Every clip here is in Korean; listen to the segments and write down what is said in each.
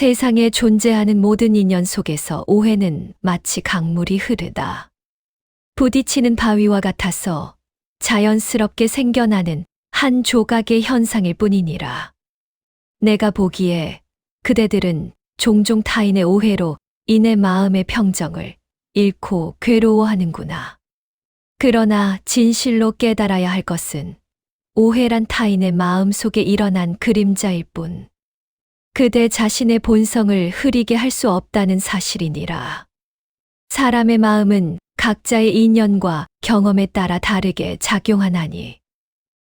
세상에 존재하는 모든 인연 속에서 오해는 마치 강물이 흐르다. 부딪히는 바위와 같아서 자연스럽게 생겨나는 한 조각의 현상일 뿐이니라. 내가 보기에 그대들은 종종 타인의 오해로 인해 마음의 평정을 잃고 괴로워하는구나. 그러나 진실로 깨달아야 할 것은 오해란 타인의 마음 속에 일어난 그림자일 뿐. 그대 자신의 본성을 흐리게 할 수 없다는 사실이니라. 사람의 마음은 각자의 인연과 경험에 따라 다르게 작용하나니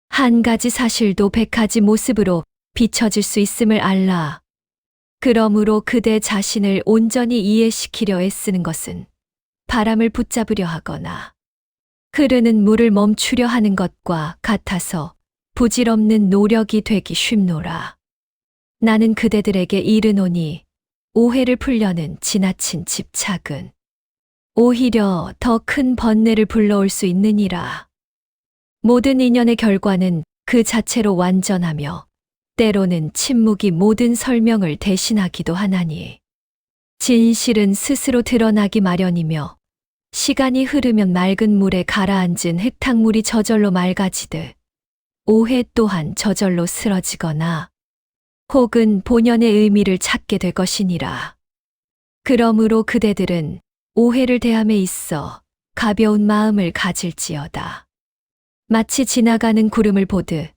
한 가지 사실도 백 가지 모습으로 비춰질 수 있음을 알라. 그러므로 그대 자신을 온전히 이해시키려 애쓰는 것은 바람을 붙잡으려 하거나 흐르는 물을 멈추려 하는 것과 같아서 부질없는 노력이 되기 쉽노라. 나는 그대들에게 이르노니 오해를 풀려는 지나친 집착은 오히려 더 큰 번뇌를 불러올 수 있느니라. 모든 인연의 결과는 그 자체로 완전하며 때로는 침묵이 모든 설명을 대신하기도 하나니 진실은 스스로 드러나기 마련이며 시간이 흐르면 맑은 물에 가라앉은 흙탕물이 저절로 맑아지듯 오해 또한 저절로 쓰러지거나 혹은 본연의 의미를 찾게 될 것이니라. 그러므로 그대들은 오해를 대함에 있어 가벼운 마음을 가질지어다. 마치 지나가는 구름을 보듯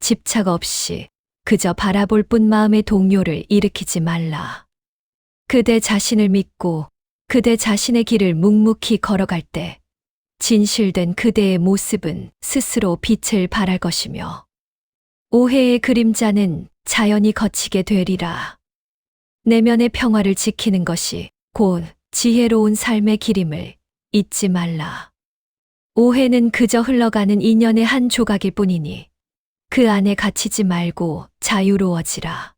집착 없이 그저 바라볼 뿐 마음의 동요를 일으키지 말라. 그대 자신을 믿고 그대 자신의 길을 묵묵히 걸어갈 때 진실된 그대의 모습은 스스로 빛을 발할 것이며 오해의 그림자는 자연히 거치게 되리라. 내면의 평화를 지키는 것이 곧 지혜로운 삶의 길임을 잊지 말라. 오해는 그저 흘러가는 인연의 한 조각일 뿐이니 그 안에 갇히지 말고 자유로워지라.